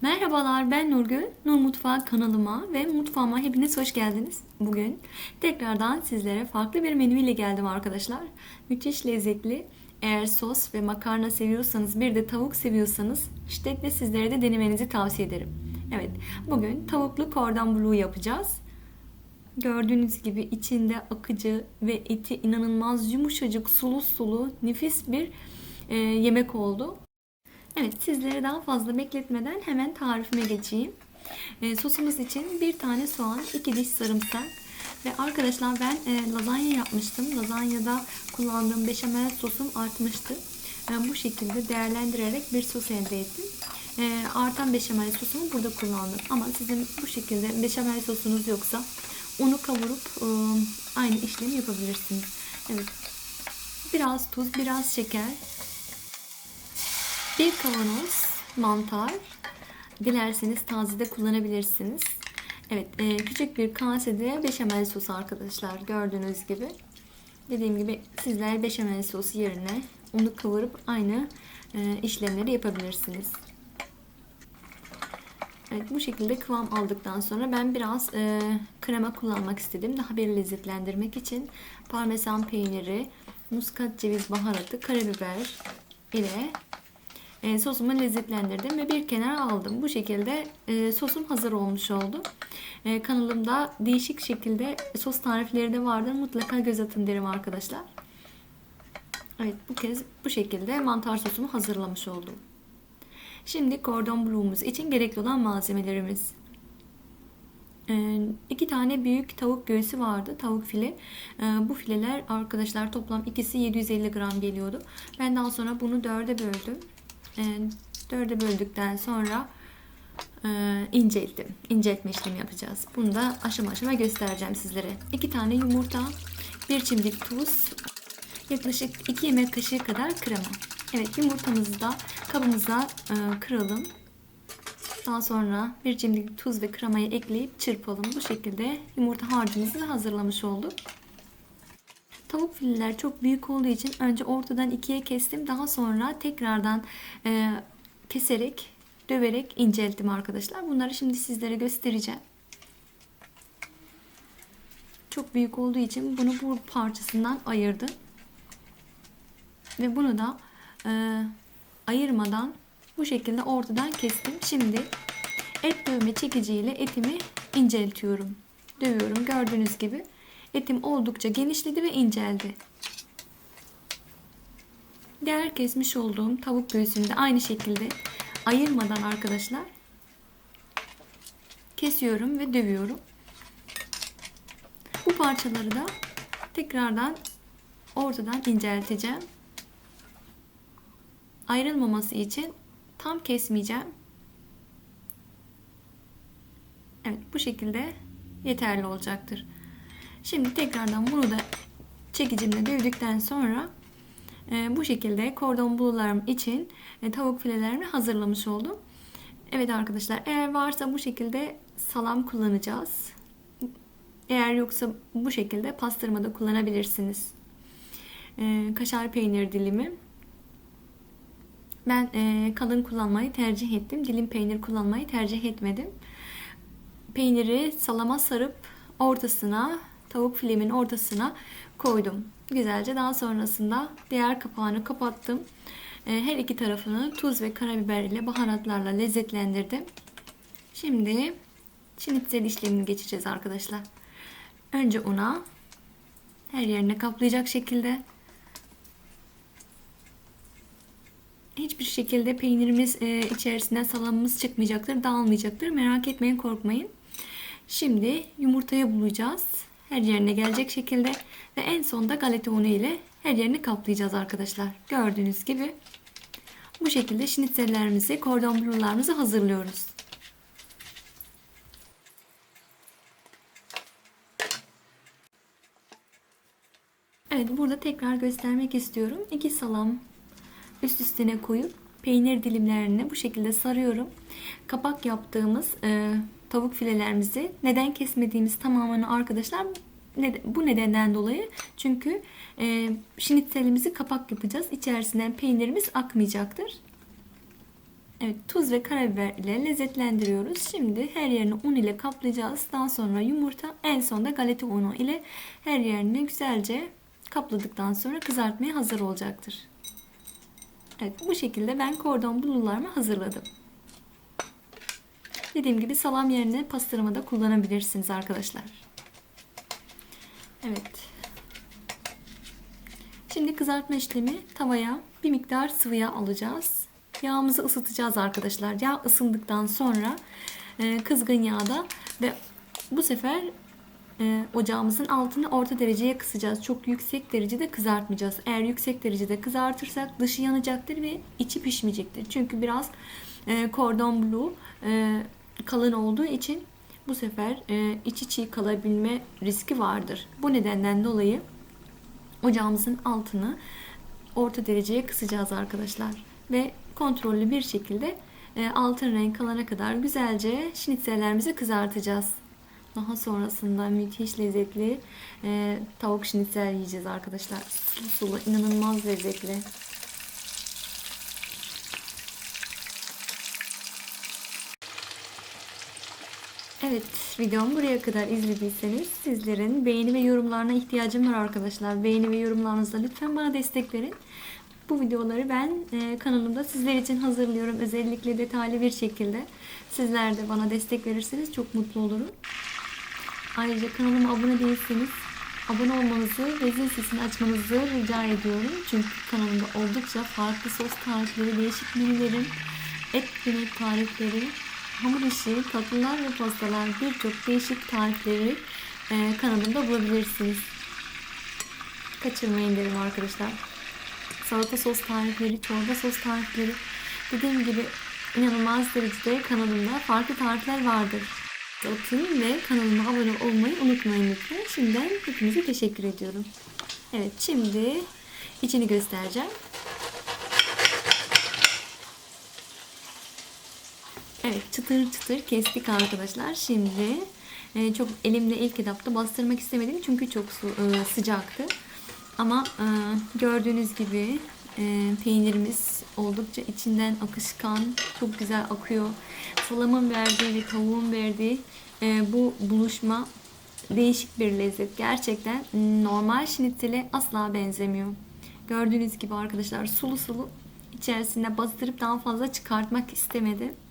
Merhabalar ben Nurgül. Nur Mutfağı kanalıma ve mutfağıma hepiniz hoş geldiniz. Bugün tekrardan sizlere farklı bir menü ile geldim arkadaşlar. Müthiş lezzetli. Eğer sos ve makarna seviyorsanız bir de tavuk seviyorsanız şiddetle sizlere de denemenizi tavsiye ederim. Evet bugün tavuklu kordon bleu yapacağız. Gördüğünüz gibi içinde akıcı ve eti inanılmaz yumuşacık sulu sulu nefis bir e, yemek oldu. Evet sizleri daha fazla bekletmeden hemen tarifime geçeyim. E, sosumuz için bir tane soğan, iki diş sarımsak ve arkadaşlar ben e, lazanya yapmıştım. Lazanyada kullandığım beşamel sosum artmıştı. Ben bu şekilde değerlendirerek bir sos elde ettim. E, artan beşamel sosumu burada kullandım. Ama sizin bu şekilde beşamel sosunuz yoksa onu kavurup e, aynı işlemi yapabilirsiniz. Evet. Biraz tuz, biraz şeker, bir kavanoz mantar. Dilerseniz taze de kullanabilirsiniz. Evet, e, küçük bir kasede beşamel sosu arkadaşlar gördüğünüz gibi. Dediğim gibi sizler beşamel sosu yerine onu kavurup aynı e, işlemleri yapabilirsiniz. Evet, bu şekilde kıvam aldıktan sonra ben biraz e, krema kullanmak istedim. Daha bir lezzetlendirmek için parmesan peyniri, muskat ceviz baharatı, karabiber ile e, sosumu lezzetlendirdim ve bir kenara aldım. Bu şekilde e, sosum hazır olmuş oldu. E, kanalımda değişik şekilde sos tarifleri de vardır. Mutlaka göz atın derim arkadaşlar. Evet bu kez bu şekilde mantar sosumu hazırlamış oldum. Şimdi cordon bleu'muz için gerekli olan malzemelerimiz. E, iki tane büyük tavuk göğsü vardı. Tavuk file. E, bu fileler arkadaşlar toplam ikisi 750 gram geliyordu. Ben daha sonra bunu dörde böldüm. E, dörde böldükten sonra e, incelttim. İnceltme işlemi yapacağız. Bunu da aşama aşama göstereceğim sizlere. İki tane yumurta, bir çimdik tuz, yaklaşık 2 yemek kaşığı kadar krema. Evet yumurtamızı da kabımıza e, kıralım. Daha sonra bir cimdik tuz ve kremayı ekleyip çırpalım. Bu şekilde yumurta harcımızı hazırlamış olduk. Tavuk fileler çok büyük olduğu için önce ortadan ikiye kestim. Daha sonra tekrardan e, keserek, döverek incelttim arkadaşlar. Bunları şimdi sizlere göstereceğim. Çok büyük olduğu için bunu bu parçasından ayırdım. Ve bunu da e, ayırmadan bu şekilde ortadan kestim. Şimdi et dövme çekiciyle etimi inceltiyorum. Dövüyorum gördüğünüz gibi. Etim oldukça genişledi ve inceldi. Diğer kesmiş olduğum tavuk göğsünü de aynı şekilde ayırmadan arkadaşlar kesiyorum ve dövüyorum. Bu parçaları da tekrardan ortadan incelteceğim. Ayrılmaması için tam kesmeyeceğim. Evet bu şekilde yeterli olacaktır. Şimdi tekrardan bunu da çekicimle dövdükten sonra e, bu şekilde kordon blularım için e, tavuk filelerimi hazırlamış oldum. Evet arkadaşlar eğer varsa bu şekilde salam kullanacağız. Eğer yoksa bu şekilde pastırma da kullanabilirsiniz. E, kaşar peynir dilimi. Ben e, kalın kullanmayı tercih ettim. Dilim peynir kullanmayı tercih etmedim. Peyniri salama sarıp ortasına tavuk filemin ortasına koydum. Güzelce daha sonrasında diğer kapağını kapattım. Ee, her iki tarafını tuz ve karabiber ile baharatlarla lezzetlendirdim. Şimdi şinitzel işlemini geçeceğiz arkadaşlar. Önce una her yerine kaplayacak şekilde hiçbir şekilde peynirimiz e, içerisinden salamımız çıkmayacaktır, dağılmayacaktır. Merak etmeyin, korkmayın. Şimdi yumurtaya bulacağız her yerine gelecek şekilde ve en sonda galeta unu ile her yerini kaplayacağız arkadaşlar. Gördüğünüz gibi bu şekilde şnitzellerimizi, kordon bleularımızı hazırlıyoruz. Evet burada tekrar göstermek istiyorum. İki salam üst üstüne koyup peynir dilimlerini bu şekilde sarıyorum. Kapak yaptığımız e, tavuk filelerimizi neden kesmediğimiz tamamını arkadaşlar bu nedenden dolayı çünkü e, şinitselimizi kapak yapacağız. İçerisinden peynirimiz akmayacaktır. Evet tuz ve karabiber ile lezzetlendiriyoruz. Şimdi her yerini un ile kaplayacağız. Daha sonra yumurta en sonda galeta unu ile her yerini güzelce kapladıktan sonra kızartmaya hazır olacaktır. Evet bu şekilde ben kordon blularımı hazırladım. Dediğim gibi salam yerine pastırma da kullanabilirsiniz arkadaşlar. Evet. Şimdi kızartma işlemi tavaya bir miktar sıvı yağ alacağız. Yağımızı ısıtacağız arkadaşlar. Yağ ısındıktan sonra e, kızgın yağda ve bu sefer e, ocağımızın altını orta dereceye kısacağız. Çok yüksek derecede kızartmayacağız. Eğer yüksek derecede kızartırsak dışı yanacaktır ve içi pişmeyecektir. Çünkü biraz e, cordon bleu e, kalın olduğu için bu sefer e, içi çiğ kalabilme riski vardır. Bu nedenden dolayı ocağımızın altını orta dereceye kısacağız arkadaşlar. Ve kontrollü bir şekilde e, altın renk kalana kadar güzelce şnitzellerimizi kızartacağız. Daha sonrasında müthiş lezzetli e, tavuk şnitzel yiyeceğiz arkadaşlar. Sulu sulu inanılmaz lezzetli. Evet, videomu buraya kadar izlediyseniz sizlerin beğeni ve yorumlarına ihtiyacım var arkadaşlar. Beğeni ve yorumlarınızla lütfen bana destek verin. Bu videoları ben e, kanalımda sizler için hazırlıyorum. Özellikle detaylı bir şekilde. Sizler de bana destek verirseniz çok mutlu olurum. Ayrıca kanalıma abone değilseniz abone olmanızı ve zil sesini açmanızı rica ediyorum. Çünkü kanalımda oldukça farklı sos tarifleri, değişik menülerim, et yemek tarifleri, hamur işi, tatlılar ve pastalar birçok değişik tarifleri e, kanalımda bulabilirsiniz. Kaçırmayın derim arkadaşlar. Salata sos tarifleri, çorba sos tarifleri. Dediğim gibi inanılmaz derecede kanalımda farklı tarifler vardır. Atın ve kanalıma abone olmayı unutmayın lütfen. Şimdiden hepinize teşekkür ediyorum. Evet şimdi içini göstereceğim. Evet çıtır çıtır kestik arkadaşlar. Şimdi e, çok elimle ilk etapta bastırmak istemedim çünkü çok su, e, sıcaktı. Ama e, gördüğünüz gibi e, peynirimiz oldukça içinden akışkan, çok güzel akıyor. Salamın verdiği ve tavuğun verdiği e, bu buluşma değişik bir lezzet. Gerçekten normal şnitzele asla benzemiyor. Gördüğünüz gibi arkadaşlar sulu sulu içerisinde bastırıp daha fazla çıkartmak istemedi.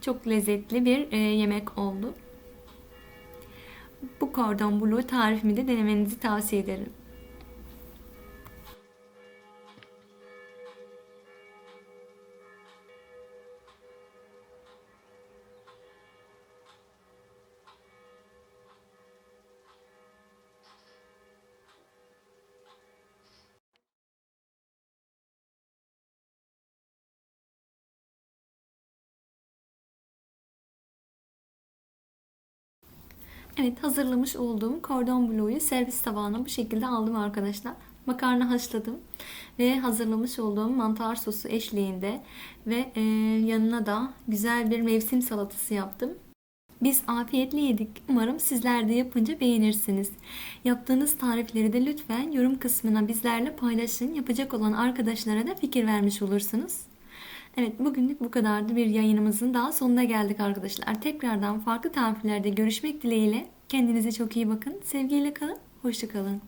Çok lezzetli bir e, yemek oldu. Bu cordon bleu tarifimi de denemenizi tavsiye ederim. Evet hazırlamış olduğum cordon bleu'yu servis tabağına bu şekilde aldım arkadaşlar. Makarna haşladım ve hazırlamış olduğum mantar sosu eşliğinde ve e, yanına da güzel bir mevsim salatası yaptım. Biz afiyetle yedik. Umarım sizler de yapınca beğenirsiniz. Yaptığınız tarifleri de lütfen yorum kısmına bizlerle paylaşın. Yapacak olan arkadaşlara da fikir vermiş olursunuz. Evet bugünlük bu kadardı bir yayınımızın daha sonuna geldik arkadaşlar. Tekrardan farklı tariflerde görüşmek dileğiyle. Kendinize çok iyi bakın. Sevgiyle kalın. Hoşçakalın.